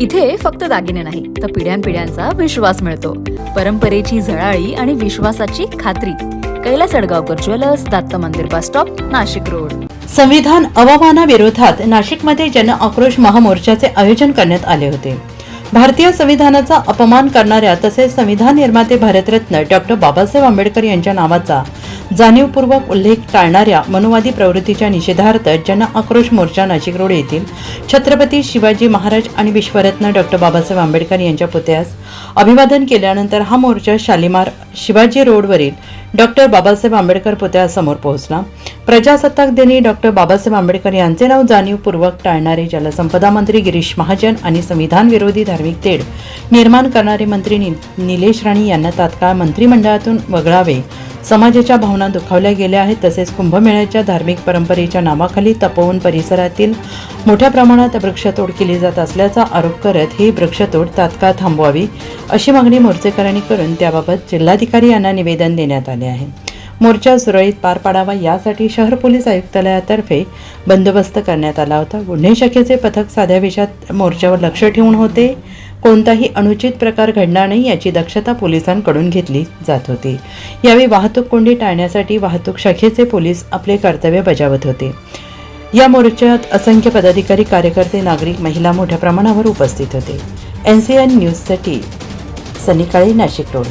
इथे फक्त दागिने नाही तर पिढ्यानपिढ्यांचा विश्वास मिळतो. परंपरेची झळाळी आणि विश्वासाची खात्री. कैलास अडगावकर ज्वेलर्स दत्त मंदिर बस स्टॉप नाशिक रोड. संविधान अवमानाविरोधात नाशिकमध्ये जन आक्रोश महामोर्चाचे आयोजन करण्यात आले होते. भारतीय संविधानाचा अपमान करणाऱ्या तसेच संविधान निर्माते भारतरत्न डॉक्टर बाबासाहेब आंबेडकर यांच्या नावाचा जाणीवपूर्वक उल्लेख टाळणाऱ्या मनुवादी प्रवृत्तीच्या निषेधार्थ जन आक्रोश मोर्चा नाशिक रोड येथील छत्रपती शिवाजी महाराज आणि विश्वरत्न डॉक्टर बाबासाहेब आंबेडकर यांच्या पुतळ्यास अभिवादन केल्यानंतर हा मोर्चा शालिमार शिवाजी रोडवरील डॉक्टर बाबासाहेब आंबेडकर पुतळ्यासमोर पोहोचला. प्रजासत्ताक दिनी डॉक्टर बाबासाहेब आंबेडकर यांचे नाव जाणीवपूर्वक टाळणारे जलसंपदा मंत्री गिरीश महाजन आणि संविधान विरोधी धार्मिक तेढ निर्माण करणारे मंत्री नि- निलेश राणे यांना तात्काळ मंत्रिमंडळातून वगळावे. समाजाच्या भावना दुखावल्या गेल्या आहेत तसेच कुंभमेळ्याच्या धार्मिक परंपरेच्या नावाखाली तपोवन परिसरातील मोठ्या प्रमाणात वृक्षतोड केली जात असल्याचा आरोप करत ही वृक्षतोड तात्काळ थांबवावी अशी मागणी मोर्चेकऱ्यांनी करून त्याबाबत जिल्हाधिकारी यांना निवेदन देण्यात आले आहे. मोर्चा सुरळीत पार पाडावा यासाठी शहर पोलीस आयुक्तालयातर्फे बंदोबस्त करण्यात आला होता. गुन्हे शाखेचे पथक साध्या विषयात मोर्चावर लक्ष ठेवून होते. कोणताही अनुचित प्रकार घडणार नाही याची दक्षता पोलिसांकडून घेतली जात होती. यावेळी वाहतूक कोंडी टाळण्यासाठी वाहतूक शाखेचे पोलीस आपले कर्तव्य बजावत होते. या मोर्चात असंख्य पदाधिकारी कार्यकर्ते नागरिक महिला मोठ्या प्रमाणावर उपस्थित होते. एन सी एन न्यूजसाठी सनी काळे नाशिक रोड.